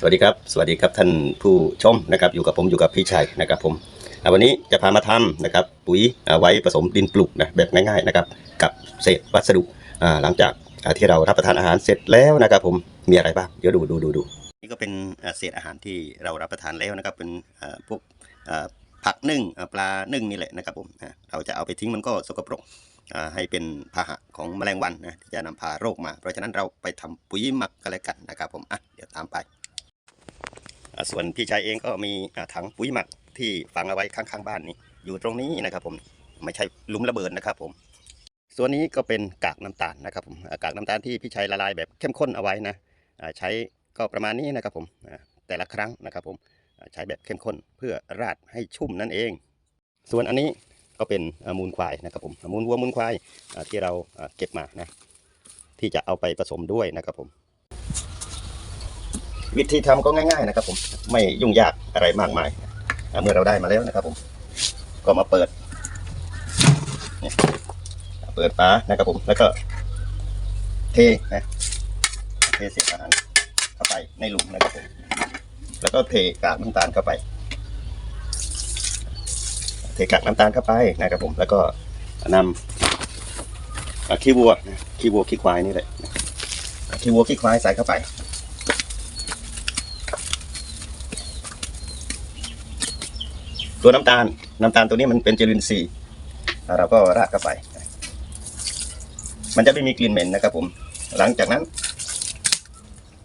สวัสดีครับ สวัสดีครับท่านผู้ชมนะครับ อยู่กับผมอยู่กับพี่ชัยนะครับผมวันนี้จะพามาทำนะครับปุ๋ยไว้ผสมดินปลูกนะแบบง่ายๆนะครับกับเศษวัสดุหลังจากที่เรารับประทานอาหารเสร็จแล้วนะครับ ผมมีอะไรบ้างเดี๋ยวดูดูดูดูนี่ก็เป็นเศษอาหารที่เรารับประทานแล้วนะครับ เป็นพวกผักนึ่งปลานึ่งนี่แหละนะครับผมเราจะเอาไปทิ้งมันก็สกปรกให้เป็นพาหะของแมลงวันนะที่จะนำพาโรคมา เพราะฉะนั้นเราไปทำปุ๋ยหมักกันเลยกันนะครับผมอะเดี๋ยวตามไป ส่วนพี่ชายเองก็มีถังปุ๋ยหมักที่ฝังเอาไว้ข้างๆบ้านนี้ อยู่ตรงนี้นะครับผมไม่ใช่หลุมระเบิดนะครับผมส่วนนี้ก็เป็นกากน้ำตาลนะครับผมกากน้ำตาลที่พี่ชัยละลายแบบเข้มข้นเอาไว้นะใช้ก็ประมาณนี้นะครับผมแต่ละครั้งนะครับผมใช้แบบเข้มข้นเพื่อราดให้ชุ่มนั่นเอง ส่วนอันนี้ก็เป็นมูลควายนะครับผมมูลวัวมูลควายที่เราเก็บมานะที่จะเอาไปผสมด้วยนะครับผม วิธีทำก็ง่ายๆนะครับ ผมไม่ยุ่งยากอะไรมากมายเมื่อเราได้มาแล้วนะครับ ผม ก็มาเปิดเปิดฝานะครับผมแล้วก็ เทนะเทเศษอาหารเข้าไปในหลุมนะครับผมแล้วก็เทกากน้ำตาลเข้าไป เทกากน้ำตาลเข้าไปนะครับผม แล้วก็นำอะขี้วัวนะขี้วัวขี้ควายนี่แหละขี้วัวขี้ควายใส่เข้าไป ตัวน้ำตาลน้ำตาลตัวนี้มันเป็นเจลินทรีย์เราก็ราดเข้าไป มันจะไม่มีกลิ่นเหม็นนะครับผม หลังจากนั้น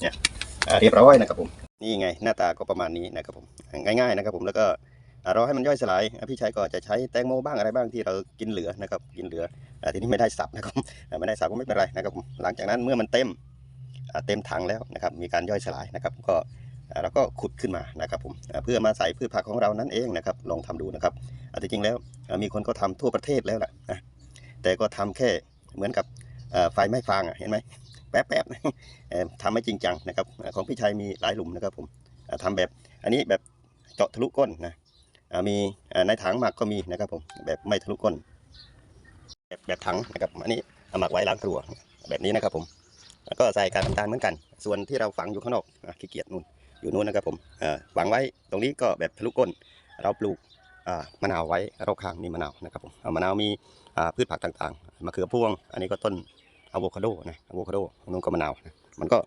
เนี่ยเรียบร้อยนะครับผมนี่ไงหน้าตาก็ประมาณนี้นะครับผมง่ายๆนะครับผมแล้วก็อะรอให้มันย่อยสลายพี่ชายก็จะใช้แตงโมบ้างอะไรบ้างที่เรากินเหลือนะครับกินเหลืออ่ทีนี้ไม่ได้สับนะครับไม่ได้สับก็ไม่เป็นไรนะครับผมหลังจากนั้นเมื่อมันเต็มเต็มถังแล้วนะครับมีการย่อยสลายนะครับ ก็ เราก็ขุดขึ้นมานะครับผมเพื่อมาใส่พืชผักของเรานั่นเองนะครับลองทำดูนะครับอ่าจริงแล้วมีคนก็ทำทั่วประเทศแล้วแหละนะแต่ก็ทำแค่เหมือนกับไฟไม้ฟางเห็นไหมแป๊บๆทำไม่จริงจังนะครับของพี่ชัยมีหลายหลุมนะครับผมอ่าทำแบบอันนี้แบบเจาะทะลุก้นนะมีในถังหมักก็มีนะครับผมแบบไม่ทะลุก้น แบบแบบถังนะครับอันนี้หมักไว้ล้างครัวแบบนี้นะครับผมแล้วก็ใส่การน้ำตาลเหมือนกัน ส่วนที่เราฝังอยู่ข้างนอกขี้เกียจนู่น อยู่นู่นนะครับผมเอ่อฝังไว้ตรงนี้ก็แบบทะลุก้น เราปลูกมะนาวไว้รอบข้างมีมะนาวนะครับผมมะนาวมีพืชผักต่างๆมะเขือพวง อันนี้ก็ต้นอะโวคาโดนะอะโวคาโดตรงนู้นก็มะนาวนะมันก็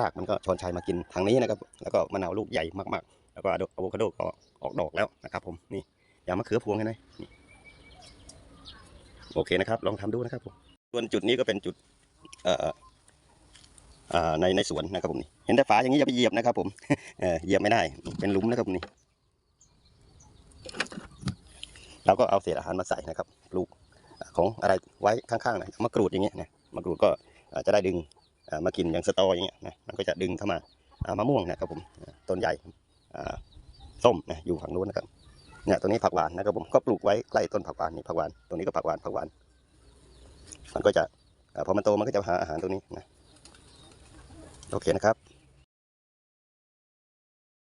รากมันก็ชอนชัยมากินทางนี้นะครับ แล้วก็มะนาวลูกใหญ่มากๆ แล้วก็อะโวคาโดก็ออกดอกแล้วนะครับผมนี่อย่างมะเขือพวงเห็นไหมโอเคนะครับ ลองทำดูนะครับผมส่วนจุดนี้ก็เป็นจุดเอ่อ ในในสวนนะครับผมนี่เห็นแต่ฝาอย่างนี้อย่าไปเหยียบนะครับผมเหยียบไม่ได้เป็นหลุมนะครับผมนี่เราก็เอาเศษอาหารมาใส่นะครับปลูกของอะไรไว้ข้างๆนะมะกรูดอย่างเงี้ยนะมะกรูดก็จะได้ดึงมากินอย่างสตออย่างเงี้ยนะมันก็จะดึงเข้ามามะม่วงนะครับผมต้นใหญ่ส้มนะอยู่ฝั่งนู้นนะครับเนี่ยตัวนี้ผักหวานนะครับผมก็ปลูกไว้ใกล้ต้นผักหวานนี่ผักหวานตรงนี้ก็ผักหวานผักหวาน มันก็จะพอมันโตมันก็จะหาอาหารตรงนี้นะ โอเคนะครับ